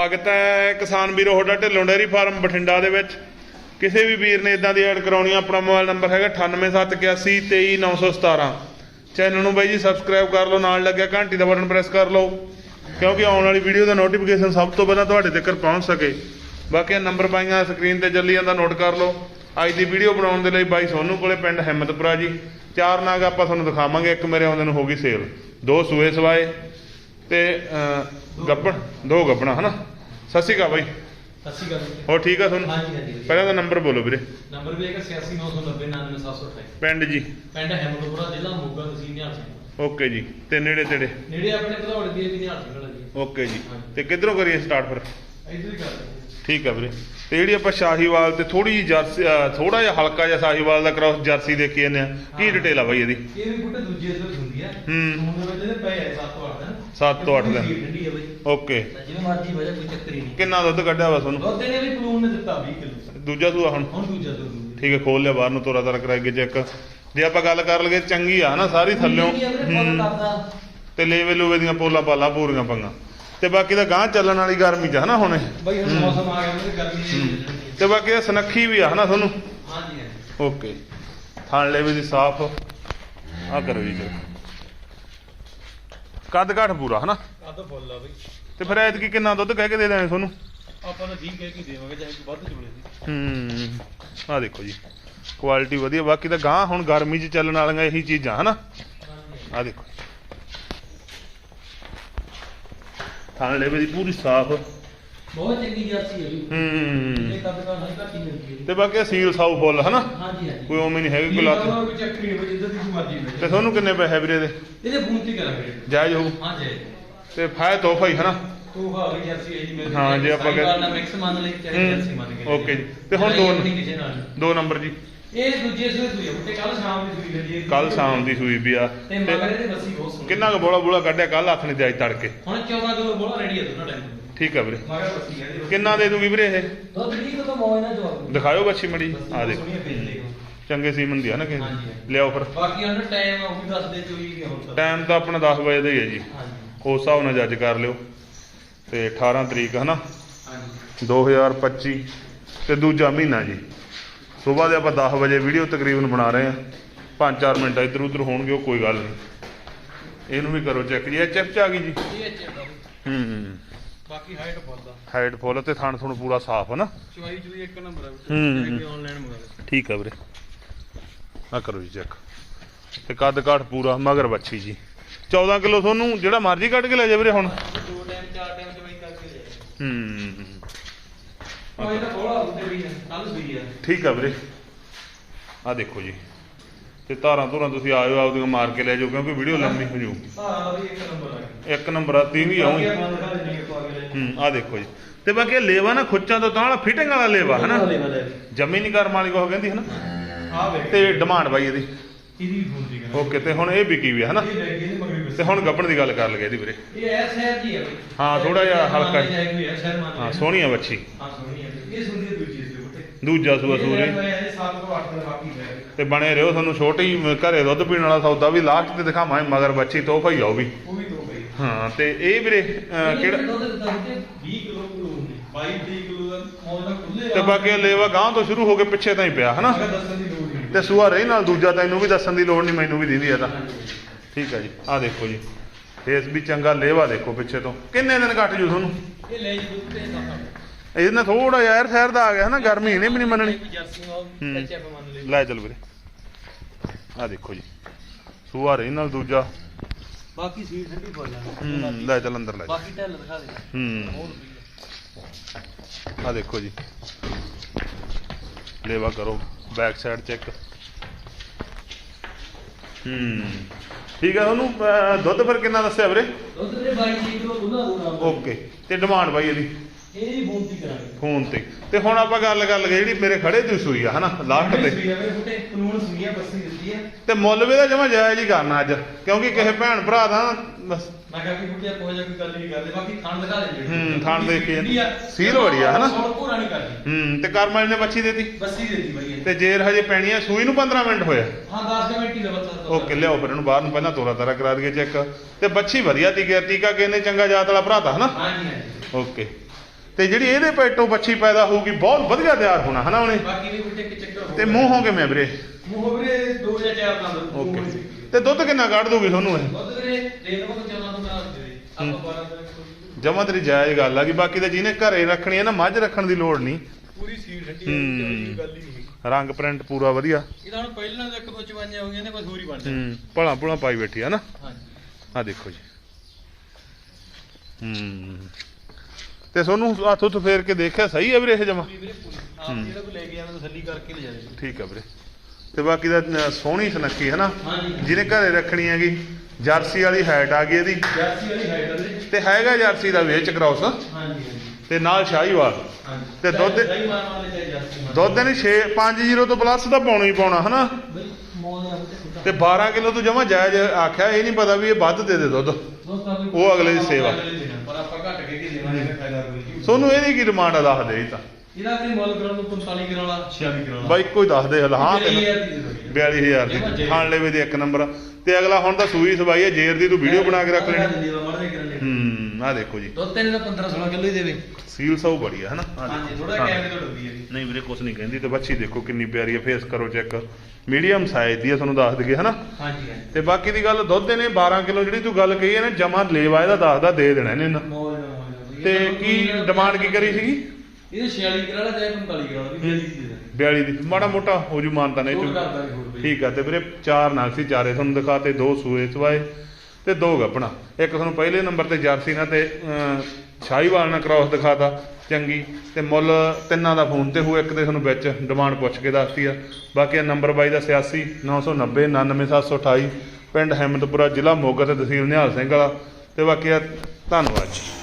ਸਵਾਗਤ ਹੈ ਕਿਸਾਨ ਵੀਰੋ ਤੁਹਾਡਾ ਢਿੱਲੋਂ ਡੇਅਰੀ ਫਾਰਮ ਬਠਿੰਡਾ ਦੇ ਵਿੱਚ। ਕਿਸੇ ਵੀ ਵੀਰ ਨੇ ਇਦਾਂ ਦੀ ਐਡ ਕਰਾਉਣੀ ਆਪਣਾ ਮੋਬਾਈਲ ਨੰਬਰ ਹੈਗਾ 9871823917 ਚੈਨਲ ਨੂੰ ਬਾਈ ਜੀ ਸਬਸਕ੍ਰਾਈਬ ਕਰ ਲਓ ਨਾਲ ਲੱਗਿਆ ਘੰਟੀ ਦਾ ਬਟਨ ਪ੍ਰੈਸ ਕਰ ਲਓ ਕਿਉਂਕਿ ਆਉਣ ਵਾਲੀ ਵੀਡੀਓ ਦਾ ਨੋਟੀਫਿਕੇਸ਼ਨ ਸਭ ਤੋਂ ਪਹਿਲਾਂ ਤੁਹਾਡੇ ਤੱਕ ਪਹੁੰਚ ਸਕੇ। ਬਾਕੀ ਨੰਬਰ ਪਾਈਆਂ ਸਕਰੀਨ ਤੇ ਚੱਲੀ ਜਾਂਦਾ ਨੋਟ ਕਰ ਲਓ। ਅੱਜ ਦੀ ਵੀਡੀਓ ਬਣਾਉਣ ਦੇ ਲਈ ਬਾਈ ਸੋਨੂ ਕੋਲੇ ਪਿੰਡ ਹਿੰਮਤਪੁਰਾ ਜੀ। ਚਾਰ ਨਾਗ ਆਪਾਂ ਤੁਹਾਨੂੰ ਦਿਖਾਵਾਂਗੇ ਇੱਕ ਮੇਰੇ ਆਉਂਦੇ ਨੂੰ ਹੋ ਗਈ ਸੇਲ ਦੋ ਸੂਏ ਸਵਾਏ ਤੇ ਅਹ, ਗੱਬਣ ਦੋ ਗੱਬਣਾ ਹਨਾ? ਸਤਿ ਸ਼੍ਰੀ ਅਕਾਲ ਬਾਈ। ਸਤਿ ਸ਼੍ਰੀ ਅਕਾਲ ਜੀ। ਹੋਰ ਠੀਕ ਆ ਤੁਹਾਨੂੰ? ਹਾਂਜੀ ਹਾਂਜੀ ਵਧੀਆ। ਪਹਿਲਾਂ ਤਾਂ ਨੰਬਰ ਬੋਲੋ ਵੀਰੇ। ਨੰਬਰ ਵੀ ਹੈਗਾ 8699099728 ਪਿੰਡ ਜੀ। ਪਿੰਡ ਹੈਮਦਪੁਰਾ ਜ਼ਿਲ੍ਹਾ ਮੋਗਾ ਤਹਿਸੀਲ ਨਿਹਾਲ ਸਿੰਘ। ਓਕੇ ਜੀ। ਤੇ ਨੇੜੇ ਤੇੜੇ? ਨੇੜੇ ਆਪਣੇ ਘਰੋੜ ਦੀ ਨਿਹਾਲ ਸਿੰਘ ਵਾਲਾ ਜੀ। ਓਕੇ ਜੀ। ਤੇ ਕਿੱਧਰੋਂ ਕਰੀਏ ਸਟਾਰਟ ਫਿਰ? ਇਧਰ ਹੀ ਕਰਦੇ ਠੀਕ ਆ ਵੀਰੇ। ਤੇ ਜਿਹੜੀ ਆਪਾਂ ਸ਼ਾਹੀਵਾਲ ਤੇ ਥੋੜੀ ਜਿਹੀ ਜਰਸੀ ਥੋੜਾ ਜਿਹਾ ਹਲਕਾ ਜਿਹਾ ਸ਼ਾਹੀਵਾਲ ਦਾ ਕ੍ਰਾਸ ਜਰਸੀ ਦੇਖੀ ਜਾਂਦੇ ਆ। ਕੀ ਡਿਟੇਲ ਆ ਬਾਈ ਇਹਦੀ? ਇਹ ਵੀ ਬੁੱਟੇ ਦੂਜੇ ਸਰ ਹੁੰਦੀ ਹੈ ਹੂੰ। ਹੁਣ ਦੇ ਵਿੱਚ ਇਹਦੇ ਪਏ ਹੈ 7 ਤੋਂ 8 ਦਿਨ। ਸੱਤ ਤੋਂ ਅੱਠ ਦਿਨ। ਠੰਡੀ ਹੈ ਬਈ। ਓਕੇ। ਜਿਵੇਂ ਮਰਜ਼ੀ ਵਜਾ ਕੋਈ ਚੱਕਰ ਹੀ ਨਹੀਂ। ਕਿੰਨਾ ਦੁੱਧ ਕੱਢਿਆ ਵਾ ਤੁਹਾਨੂੰ? ਦੁੱਧ ਨੇ ਵੀ ਪਲੂਨ ਨੇ ਦਿੱਤਾ 20 ਕਿਲੋ। ਦੂਜਾ ਸੂਆ ਹੁਣ? ਹੁਣ ਦੂਜਾ ਦੁੱਧ ਠੀਕ ਹੈ ਖੋਲ ਲਿਆ ਬਾਹਰ ਨੂੰ ਤੋਰਾ ਤਾਰਾ ਕਰਾਏਗੇ ਚੈੱਕ। ਜੇ ਆਪਾਂ ਗੱਲ ਕਰ ਲਈਏ ਚੰਗੀ ਆ ਨਾ ਸਾਰੀ ਥੱਲਿਓਂ। ਤੇ ਲੇਵੇ ਲੂਵੇ ਦੀਆਂ ਪੋਲਾ ਪਾਲਾ ਪੂਰੀਆਂ ਪੰਗਾ। ਤੇ ਬਾਕੀ ਤਾਂ ਗਾਂ ਚੱਲਣ ਵਾਲੀ ਗਰਮੀ ਚ ਹਨਾ ਹੁਣ। ਬਈ ਹੁਣ ਮੌਸਮ ਆ ਗਿਆ ਉਹਦੇ ਗਰਮੀ ਨਹੀਂ ਤੇ ਬਾਕੀ ਸਨੱਖੀ ਵੀ ਆ ਹਨਾ ਤੁਹਾਨੂੰ? ਹਾਂਜੀ ਹਾਂਜੀ। ਓਕੇ। ਥਣ ਲੇਵੇ ਦੀ ਸਾਫ਼। ਆ ਕਰੋ ਜੀ ਕੱਦ ਘੱਟ ਪੂਰਾ ਹਨਾ? ਤਾਂ ਫੁੱਲ ਆ ਬਈ। ਤੇ ਫਿਰ ਐਤਕੀ ਕਿੰਨਾ ਦੁੱਧ ਕਹਿ ਕੇ ਦੇ ਦੇਣੇ ਤੁਹਾਨੂੰ? ਆਪਾਂ ਤਾਂ 20 ਕਹਿ ਕੇ ਦੇਵਾਂਗੇ ਚਾਹੇ ਵੱਧ ਚੁਲੇ ਹੂੰ। ਆ ਦੇਖੋ ਜੀ। ਕੁਆਲਿਟੀ ਵਧੀਆ। ਬਾਕੀ ਤਾਂ ਗਾਂ ਹੁਣ ਗਰਮੀ 'ਚ ਚੱਲਣ ਵਾਲੀਆਂ ਇਹੀ ਚੀਜ਼ਾਂ ਹਨਾ? ਆ ਦੇਖੋ। ਥਣ ਲੇਵੇ ਦੀ ਪੂਰੀ ਸਾਫ਼। ਬਹੁਤ ਚੰਗੀ ਜਰਸੀ ਹੈ ਜੀ। ਹੂੰ। ਇਹ ਕਦ ਨਹੀਂ ਘੱਟੀ ਮਿਲਦੀ ਹੈ ਤੇ ਬਾਕੀ ਸੀਲ ਸਾਊ ਫੁੱਲ ਹਨਾ? ਹਾਂਜੀ ਹਾਂਜੀ। ਕੋਈ ਉਵੇਂ ਨਹੀਂ ਹੈਗੀ ਗੁਲਾਬ ਕੋਈ ਚੱਕਰ ਨਹੀਂ ਬਈ ਜਿੱਦਾਂ ਦੀ ਮਰਜ਼ੀ ਤੇ ਤੁਹਾਨੂੰ ਕਿੰਨੇ ਪੈਸੇ ਵੀਰੇ ਦੇ? ਇਹਦੇ ਬੂੰਤੀ ਕਰਾਂਗੇ ਜਾਇਜ਼ ਹੋਊ। ਹਾਂ ਜੀ ਤੇ ਫਾਇ ਤੋਹਫਾ ਹੀ ਹਨਾ? ਤੂੰ ਹਾਂ ਵੀ ਜਰਸੀ ਹੈ ਜੀ ਮੇਰੇ ਹਾਂ, ਜੇ ਆਪਾਂ ਕਹਿ- ਨਾਲ ਮਿਕਸ ਮੰਨ ਲਈ ਚਾਹੇ ਹੂੰ। ਜਰਸੀ ਮੰਨ ਕੇ ਓਕੇ। ਜੀ। ਤੇ ਹੁਣ ਦੋ- ਨਾਲ। ਦੋ ਨੰਬਰ ਜੀ। ਇਹ ਦੂਜੇ ਕੱਲ ਸ਼ਾਮ ਦੀ ਸੂਈ ਲੱਗੀ ਕੱਲ ਸ਼ਾਮ ਦੀ ਸੂਈ ਵੀ ਆ। ਤੇ ਤੇ ਮਗਰ ਇਹਦੇ ਬਹੁਤ ਸੋਹਣੀ ਕਿੰਨਾ ਕੁ ਬੋਲਾ ਬੋਲਾ ਕੱਢਿਆ ਕੱਲ ਹੱਥ ਨੇ ਜਾਈ ਤੜਕੇ। ਹੁਣ 14 ਕਿਲੋ ਬੋਲਾ ਰੈਡੀ ਹੈ ਦੋਨਾਂ ਟਾਈਮ ਠੀਕ ਆ ਵੀਰੇ। ਮਗਰ ਮੱਸੀ ਹੈ ਇਹਦੇ। ਕਿੰਨਾ ਦੇ ਦੂਗੀ ਵੀਰੇ ਇਹ? ਦੁੱਧ ਵੀ ਕਦੋਂ ਮੋਏ ਨਾ ਜਵਾਬ ਦਿਖਾਇਓ ਬੱਚੀ ਮੜੀ। ਆ ਦੇਖ। ਸੋਹਣੀਆਂ ਭੇਜ ਦੇ ਚੰਗੇ ਸੀਮਨ ਦੀ ਆ ਨਾ ਕਿ ਹਾਂਜੀ। ਲਿਆਓ ਫਿਰ। ਬਾਕੀ ਉਹਨਾਂ ਟਾਈਮ ਉਹ ਵੀ ਦੱਸ ਦੇ ਚੋਈ ਕਿ ਹੁਣ ਤੱਕ ਟਾਈਮ ਤਾਂ ਆਪਣਾ 10 ਵਜੇ ਦਾ ਹੀ ਹੈ ਜੀ। ਹਾਂਜੀ। ਉਸ ਹਿਸਾਬ ਨਾਲ ਜੱਜ ਕਰ ਲਿਓ। ਤੇ 18 ਤਰੀਕ ਹਨਾ? ਹਾਂਜੀ। 2025 ਤੇ ਦੂਜਾ ਮਹੀਨਾ ਜੀ। ਸਵੇਰ ਦੇ ਆਪਾਂ 10 ਵਜੇ ਵੀਡੀਓ ਤਕਰੀਬਨ ਬਣਾ ਰਹੇ ਆ 5-4 ਮਿੰਟ ਇੱਧਰ ਉੱਧਰ ਹੋਣਗੇ ਉਹ ਕੋਈ ਗੱਲ ਨਹੀਂ। ਇਹਨੂੰ ਵੀ ਕਰੋ ਚੈੱਕ ਜੀ ਇਹ ਚਿਪ ਚ ਆ ਗਈ ਜੀ? ਇਹ ਬਾਬੂ ਹੂੰ ਬਾਕੀ ਹਾਈਟ ਬੋਲਦਾ ਹਾਈਟ ਫੁੱਲ ਤੇ ਥਣ ਥਣ ਪੂਰਾ ਸਾਫ਼ ਹੈ ਨਾ? ਚੁਆਈ ਚੁਈ ਇੱਕ ਨੰਬਰ ਆ ਹੂੰ। ਕਿ ਆਨਲਾਈਨ ਮੰਗਾ ਲੈ ਠੀਕ ਆ ਵੀਰੇ। ਆ ਕਰੋ ਜੀ ਚੈੱਕ। ਤੇ ਕੱਦ ਕਾਠ ਪੂਰਾ ਮਗਰ ਬੱਚੀ ਜੀ। 14 ਕਿਲੋ ਤੁਹਾਨੂੰ ਜਿਹੜਾ ਮਰਜ਼ੀ ਕੱਢ ਕੇ ਲੈ ਜਾ ਵੀਰੇ ਹੁਣ। ਦੋ ਟਾਈਮ ਚਾਰ ਟਾਈਮ ਚੁਆਈ ਕਰਕੇ ਲੈ ਹੂੰ। ਕੋਈ ਤਾਂ ਬੋਲਾ ਉੱਤੇ ਵੀ ਹੈ ਕੱਲ ਵੀ ਹੈ। ਠੀਕ ਆ ਵੀਰੇ। ਆ ਦੇਖੋ ਜੀ। ਤੇ ਧਾਰਾਂ ਧੁਰਾਂ ਤੁਸੀਂ ਆਇਓ ਆਪਦੀਆਂ ਮਾਰ ਕੇ ਲੈ ਜਾਓ ਕਿਉਂਕਿ ਵੀਡੀਓ ਲੰਮੀ ਹੋ ਜਾਊ ਸਾਰਾ ਵੀ ਇੱਕ ਨੰਬਰ ਆ। ਗਿਆ ਇੱਕ ਨੰਬਰ ਆ ਤੀ ਵੀ ਆਉਂ ਹੂੰ ਆ ਦੇਖੋ ਜੀ। ਤੇ ਬਾਕੀ ਇਹ ਲੇਵਾ ਨਾ ਖੁੱਚਾਂ ਤੋਂ ਤਾਂ ਵਾਲਾ ਫਿਟਿੰਗ ਵਾਲਾ ਲੇਵਾ ਹਨਾ? ਜੰਮੀ ਨਹੀਂ ਕਰਮ ਵਾਲੀ ਕੋ ਕਹਿੰਦੀ ਹਨਾ? ਆ ਵੇਖ। ਤੇ ਡਿਮਾਂਡ ਬਾਈ ਇਹਦੀ। ਇਹਦੀ ਹੁੰਦੀ ਕਰ ਓਕੇ ਤੇ ਹੁਣ ਇਹ ਵਿਕੀ ਵੀ ਆ ਹਨਾ? ਤੇ ਹੁਣ ਗੱਬਣ ਦੀ ਗੱਲ ਕਰ ਲਗੇ ਇਹਦੀ ਵੀਰੇ। ਇਹ ਐਸ ਹੈ ਜੀ ਹੈ ਹਾਂ, ਥੋੜ੍ਹਾ ਜਿਹਾ ਹਲਕਾ। ਹੈ ਹਾਂ। ਸੋਹਣੀ ਆ ਬੱਚੀ ਹਾਂ ਸੋਹਣੀ ਹੈ ਇਹ ਸੁਣਦੀ ਹੈ ਦੂਜੀ ਸੀ ਬੁੱਟੇ ਦੂਜਾ ਸੂਆ ਸੂਰੀ। ਇਹ 7 ਤੋਂ 8 ਦਾ ਬਾਕੀ ਹੈ ਤੇ ਬਣੇ ਰਹੋ ਤੁਹਾਨੂੰ ਛੋਟੀ ਘਰੇ ਦੁੱਧ ਪੀਣ ਵਾਲਾ ਸੌਦਾ ਵੀ ਲਾਸਟ ਤੇ ਦਿਖਾਵਾਂ ਮਗਰ ਬੱਚੀ ਤੋਹਫਾ ਹੀ ਆ ਉਹ ਵੀ। ਹਾਂ ਤੇ ਇਹ ਵੀਰੇ ਕਿਹੜਾ? ਦੁੱਧ ਦਾ 20 ਕਿਲੋ ਕਿਲੋ ਹੁੰਦੀ 22 23 ਕਿਲੋ ਦਾ ਮੌਜ ਦਾ ਖੁੱਲੇ ਤੇ ਬਾਕੀ ਲੇਵਾ ਗਾਂ ਤੋਂ ਸ਼ੁਰੂ ਹੋ ਕੇ ਪਿੱਛੇ ਤਾਂ ਹੀ ਪਿਆ ਹਨਾ? ਤੇ ਸੂਆ ਰਹੀ ਨਾਲ ਦੂਜਾ ਤੈਨੂੰ ਵੀ ਦੱਸਣ ਦੀ ਲੋੜ ਨਹੀਂ ਮੈਨੂੰ ਵੀ ਦਿੰਦੀ ਆ ਤਾਂ। ਠੀਕ ਹੈ ਜੀ ਆਹ ਦੇਖੋ ਜੀ। ਫੇਸ ਵੀ ਚੰਗਾ ਲੇਵਾ ਦੇਖੋ ਪਿੱਛੇ ਤੋਂ। ਕਿੰਨੇ ਦਿਨ ਕੱਟ ਜੂ ਤੁਹਾਨੂੰ? ਇਹ ਲੈ ਜੀ ਦੁੱਧ ਤੇ ਇਹਦੇ ਨਾਲ ਥੋੜਾ ਯਾਰ ਸ਼ਹਿਰ ਦਾ ਆ ਗਿਆ ਹਨਾ ਗਰਮੀ ਇਹਨੇ ਵੀ ਨਹੀਂ ਮੰਨਣੀ ਹੂੰ। ਲੈ ਚੱਲ ਵੀਰੇ। ਆਹ ਦੇਖੋ ਜੀ। ਸੂਆ ਰਹੀ ਨਾਲ ਦੂਜਾ। ਬਾਕੀ ਸੀਟ ਠੰਡੀ ਪਾ ਹੂੰ ਲੈ ਚੱਲ ਅੰਦਰ ਲੈ। ਬਾਕੀ ਢੱਲ ਦਿਖਾ ਦੇ। ਹੂੰ। ਆਹ ਦੇਖੋ ਜੀ। ਲੇਵਾ ਕਰੋ ਬੈਕ ਸਾਈਡ ਚੈੱਕ ਹੂੰ। ਠੀਕ ਹੈ ਉਹਨੂੰ ਦੁੱਧ ਫਿਰ ਕਿੰਨਾ ਦੱਸਿਆ ਵੀਰੇ? ਦੁੱਧ ਦੇ 22 ਕਿਲੋ ਉਹਨਾਂ ਨੂੰ ਓਕੇ। ਤੇ ਡਿਮਾਂਡ ਬਾਈ ਇਹਦੀ? ਇਹਦੀ ਬੂੰਤੀ ਕਰਾਂਗੇ। ਫੋਨ ਤੇ। ਤੇ ਹੁਣ ਆਪਾਂ ਗੱਲ ਕਰ ਲਗੇ ਜਿਹੜੀ ਮੇਰੇ ਖੜੇ ਦੀ ਸੂਈ ਆ ਹਨਾ? ਲਾਸਟ ਤੇ। ਸੂਈ ਆ ਮੇਰੇ ਬੁੱਟੇ ਕਾਨੂੰਨ ਸੁਣੀਆ ਬੱਸੀ ਦਿੱਤੀ ਹੈ ਤੇ ਮੁੱਲ ਵੀ ਦਾ ਜਮਾ ਜਾਇਜ਼ ਹੀ ਕਰਨਾ ਅੱਜ ਕਿਉਂਕਿ ਕਿਸੇ ਭੈਣ ਭਰਾ ਦਾ ਬਸ। ਮੈਂ ਕਿਹਾ ਕਿ ਬੁੱਟੇ ਕੋਈ ਜਾ ਕੋਈ ਗੱਲ ਨਹੀਂ ਕਰਦੇ ਬਾਕੀ ਥਣ ਦਿਖਾ ਦੇ ਹੂੰ, ਥਣ ਦੇਖ ਕੇ ਸੀਲ ਬੜੀ ਆ, ਹਨਾ? ਸੋਲ ਪੂਰਾ ਨਹੀਂ ਕਰਦੀ। ਹੂੰ ਤੇ ਕਰਮਲ ਨੇ ਬੱਚੀ ਦੇਤੀ? ਬੱਸੀ ਦੇਤੀ ਬਈ ਇਹ। ਤੇ ਜੇਰ ਹਜੇ ਪੈਣੀ ਆ ਸੂਈ ਨੂੰ 15 ਮਿੰਟ ਹੋਇਆ। ਹਾਂ 10 ਮਿੰਟ ਹੀ ਦਾ ਬੱਚਾ ਓਕੇ ਲਿਆਓ ਫਿਰ ਇਹਨੂੰ ਬਾਹਰ ਨੂੰ ਪਹਿਲਾਂ ਤੋਰਾ ਤਾਰਾ ਕਰਾ ਦਈਏ ਚੈੱਕ। ਤੇ ਬੱਚੀ ਵਧੀਆ ਟੀਕਾ ਟੀਕਾ ਕਿੰਨੇ ਚੰਗਾ ਜਾਤ ਵਾਲਾ ਭਰਾ ਤਾ ਹਨਾ? ਹਾਂਜੀ ਹਾਂਜੀ। ਓਕੇ। ਤੇ ਜਿਹੜੀ ਇਹਦੇ ਪੈਟੋਂ ਬੱਚੀ ਪੈਦਾ ਹੋਊਗੀ ਬਹੁਤ ਵਧੀਆ ਤਿਆਰ ਹੋਣਾ ਹਨਾ ਉਹਨੇ? ਬਾਕੀ ਚੱਕਰ ਤੇ ਮੂੰਹੋਂ ਕਿਵੇਂ ਵੀਰੇ? ਮੂੰਹ ਵੀਰੇ ਦੋ ਜਾਂ ਚਾਰ ਦੰਦ ਓਕੇ। ਤੇ ਦੁੱਧ ਕਿੰਨਾ ਕੱਢ ਦੂਗੀ ਤੁਹਾਨੂੰ ਇਹ? ਦੁੱਧ ਵੀਰੇ ਦੇ ਦਵਾਂ ਤਾਂ ਚੱਲਾਂ ਤੋਂ ਬਣਾ ਦੇ ਆਪਾਂ 12 ਦਿਨ ਜਮਾ ਤੇਰੀ ਜਾਇਜ਼ ਗੱਲ ਆ ਕਿ ਬਾਕੀ ਤਾਂ ਜਿਹਨੇ ਘਰੇ ਰੱਖਣੀ ਹੈ ਨਾ ਮੱਝ ਰੱਖਣ ਦੀ ਲੋੜ ਨਹੀਂ। ਪੂਰੀ ਸੀਲ ਠੰਡੀ ਹੂੰ। ਗੱਲ ਹੀ ਨਹੀਂ ਰੰਗ ਪ੍ਰਿੰਟ ਪੂਰਾ ਵਧੀਆ। ਇਹਦਾ ਹੁਣ ਪਹਿਲਾਂ ਇੱਕ ਦੋ ਚਵਾਈਆਂ ਹੋ ਗਈਆਂ ਨੇ ਬਸ ਹੋਰ ਹੀ ਬਣ ਜਾਣਾ। ਹੂੰ ਭਲਾ ਭੁਲਾ ਪਾਈ ਬੈਠੀ ਆ ਨਾ। ਹਾਂਜੀ। ਆ ਦੇਖੋ ਜੀ। ਹੂੰ। ਤੇ ਤੁਹਾਨੂੰ ਹੱਥ ਉੱਤ ਫੇਰ ਕੇ ਦੇਖਿਆ ਸਹੀ ਹੈ ਵੀਰੇ ਇਹ ਜਮਾ? ਪੂਰੀ ਵੀਰੇ ਪੂਰੀ। ਆਪ ਹੂੰ। ਜਿਹੜਾ ਕੋਈ ਲੈ ਕੇ ਆਵੇ ਤਸੱਲੀ ਕਰਕੇ ਲੈ ਜਾਵੇ ਠੀਕ ਆ ਵੀਰੇ। ਤੇ ਬਾਕੀ ਦਾ ਸੋਹਣੀ ਸੁਨੱਖੀ ਹੈ ਨਾ ਜਿਹਨੇ ਘਰੇ ਰੱਖਣੀ ਹੈਗੀ ਜਰਸੀ ਵਾਲੀ ਹਾਈਟ ਆ ਗਈ ਇਹਦੀ। ਜਰਸੀ ਵਾਲੀ ਹਾਈਟ ਵੀਰੇ। ਤੇ ਹੈਗਾ ਜਰਸੀ ਦਾ ਵਿੱਚ ਹਾਂਜੀ ਹਾਂਜੀ। ਤੇ ਨਾਲ ਸ਼ਾਹੀਵਾਲ। ਹਾਂਜੀ। ਤੇ ਦੁੱਧ- ਦੁੱਧ ਨਹੀਂ 6 50 ਤੋਂ ਪਲੱਸ ਤਾਂ ਪਾਉਣਾ ਹੀ ਪਾਉਣਾ ਹਨਾ? ਤੇ 12 ਕਿਲੋ ਤੋਂ ਜਮਾ ਜਾਇਜ਼ ਆਖਿਆ ਇਹ ਨਹੀਂ ਪਤਾ ਵੀ ਇਹ ਵੱਧ ਦੇ ਦੇ ਦੁੱਧ। ਉਹ ਅਗਲੇ ਦੀ ਸੇਵਾ। ਅਗਲੇ ਦੀ ਦੇਣਾ, ਪਰ ਆਪਾਂ ਘੱਟ ਕੇ ਕੀ ਦੇਣਾ ਇਹਦਾ ਫਾਇਦਾ ਕੋਈ ਸੋਨੂੰ ਇਹਦੀ ਕੀ ਡਿਮਾਂਡ ਆ ਦੱਸ ਦੇ ਇਹ ਤਾਂ। ਇਹਦਾ ਵੀ ਮੁੱਲ ਕਰਾਂ ਨੂੰ 45 ਕਿਲੋ ਵਾਲਾ। 46 ਕਿਲੋ ਵਾਲਾ। ਬਾਈ ਕੋਈ ਦੱਸ ਦੇ ਹਲ ਹਾਂ ਤੈਨੂੰ 42000 ਦੀ ਖਾਣ ਲੈਵੇ ਦੇ ਇੱਕ ਨੰਬਰ ਤੇ ਅਗਲਾ ਹੁਣ ਤਾਂ ਸੂਈ ਸਵਾਈ ਹੈ ਜੇਰ ਦੀ ਤੂੰ ਵੀਡੀਓ ਬਣਾ ਕੇ ਰੱਖ ਲੈਣੀ। ਆ ਦੇਖੋ ਜੀ। ਦੁੱਧ ਤੈਨੂੰ ਤਾਂ 15 16 ਕਿਲੋ ਹੀ ਦੇਵੇ। ਸੀਲ ਸੌ ਬੜੀ ਹੈ ਹਨਾ। ਹਾਂਜੀ ਥੋੜਾ। ਕੈਮਰੇ ਤੋਂ ਡੁੱਬੀ ਹੈ ਨਹੀਂ ਵੀਰੇ ਕੁਛ ਨਹੀਂ ਕਹਿੰਦੀ ਤੇ ਬੱਚੀ ਦੇਖੋ ਕਿੰਨੀ ਪਿਆਰੀ ਹੈ ਫੇਸ ਕਰੋ ਚੈੱਕ ਮੀਡੀਅਮ ਸਾਈਜ਼ ਦੀ ਹੈ ਤੁਹਾਨੂੰ ਦੱਸ ਦਈਏ ਹਨਾ? ਹਾਂਜੀ ਤੇ ਬਾਕੀ ਦੀ ਗੱਲ ਦੁੱਧ ਨੇ 12 ਕਿਲੋ ਜਿਹੜੀ ਤੂੰ ਗੱਲ ਕਹੀ ਹੈ ਨਾ ਜਮਾ ਲੇਵਾ ਇਹਦਾ ਦੱਸਦਾ ਦੇ ਦੇਣਾ ਇਹਨੇ ਨਾ ਤੇ ਕੀ ਡਿਮਾਂਡ ਕੀ ਕਰੀ ਸੀਗੀ? ਇਹ 46 ਕਿਲੋ ਵਾਲਾ ਚਾਹੇ 45 ਕਿਲੋ ਵਾਲਾ ਵੀ 42 ਦੀ ਦੇ ਦਾਂਗੇ 42 ਦੀ। ਮਾੜਾ ਮੋਟਾ ਹੋ ਜੂ ਮਾਨਤਾ ਨਹੀਂ ਠੀਕ ਆ ਤੇ ਵੀਰੇ ਚਾਰ ਨਾਗ ਸੀ ਚਾਰੇ ਤੁਹਾਨੂੰ ਦਿਖਾਤੇ ਦੋ ਸੂਏ ਚਵਾਏ ਤੇ ਦੋ ਗੱਪਣਾ ਇੱਕ ਤੁਹਾਨੂੰ ਪਹਿਲੇ ਨੰਬਰ ਤੇ ਜਰਸੀ ਨਾਲ ਤੇ ਅਮ, ਸ਼ਾਹੀਵਾਲ ਨਾਲ ਕ੍ਰਾਸ ਦਿਖਾਤਾ ਚੰਗੀ। ਤੇ ਮੁੱਲ ਤਿੰਨਾਂ ਦਾ ਫੋਨ ਤੇ ਹੋ ਇੱਕ ਤੇ ਤੁਹਾਨੂੰ ਵਿੱਚ ਡਿਮਾਂਡ ਪੁੱਛ ਕੇ ਦੱਸਤੀ ਆ। ਬਾਕੀ ਆ ਨੰਬਰ ਬਾਈ ਦਾ 86 990 99728 ਪਿੰਡ ਹੈਮਦਪੁਰਾ ਜ਼ਿਲ੍ਹਾ ਮੋਗਾ ਤੇ ਤਹਿਸੀਲ ਨਿਹਾਲ ਸਿੰਘ ਵਾਲਾ। ਤੇ ਬਾਕੀ ਆ ਧੰਨਵਾਦ ਜੀ।